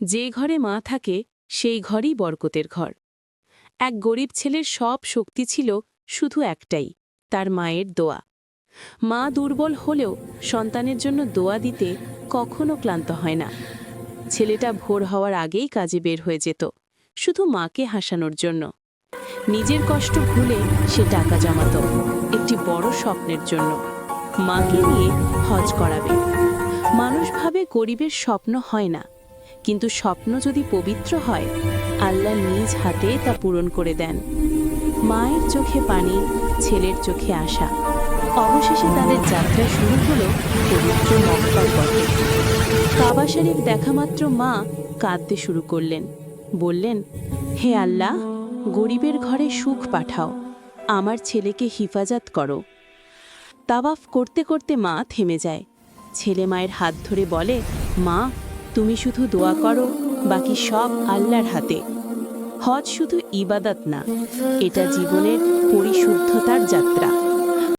যে ঘরে মা থাকে, সেই ঘরই বরকতের ঘর। এক গরিব ছেলের সব শক্তি ছিল শুধু একটাই, তার মায়ের দোয়া। মা দুর্বল হলেও সন্তানের জন্য দোয়া দিতে কখনো ক্লান্ত হয় না। ছেলেটা ভোর হওয়ার আগেই কাজে বের হয়ে যেত, শুধু মাকে হাসানোর জন্য। নিজের কষ্ট ভুলে সে টাকা জমাত, একটি বড় স্বপ্নের জন্য। মাকে নিয়ে হজ করাবে। মানুষ ভাবে গরিবের স্বপ্ন হয় না। কিন্তু স্বপ্ন যদি পবিত্র হয়, আল্লাহ নিজ হাতে তা পূরণ করে দেন। মায়ের চোখে পানি, ছেলের চোখে আশা। অবশেষে তাদের যাত্রা শুরু হলো পবিত্র মক্কার পথে। কাবা শরীফ দেখামাত্র মা কাঁদতে শুরু করলেন। বললেন, হে আল্লাহ, গরিবের ঘরে সুখ পাঠাও। আমার ছেলেকে হিফাজত করো। তাওয়াফ করতে করতে মা থেমে যায়। ছেলে মায়ের হাত ধরে বলে, মা তুমি শুধু দোয়া করো, বাকি সব আল্লাহর হাতে। হজ শুধু ইবাদত না, এটা জীবনের পরিশুদ্ধতার যাত্রা।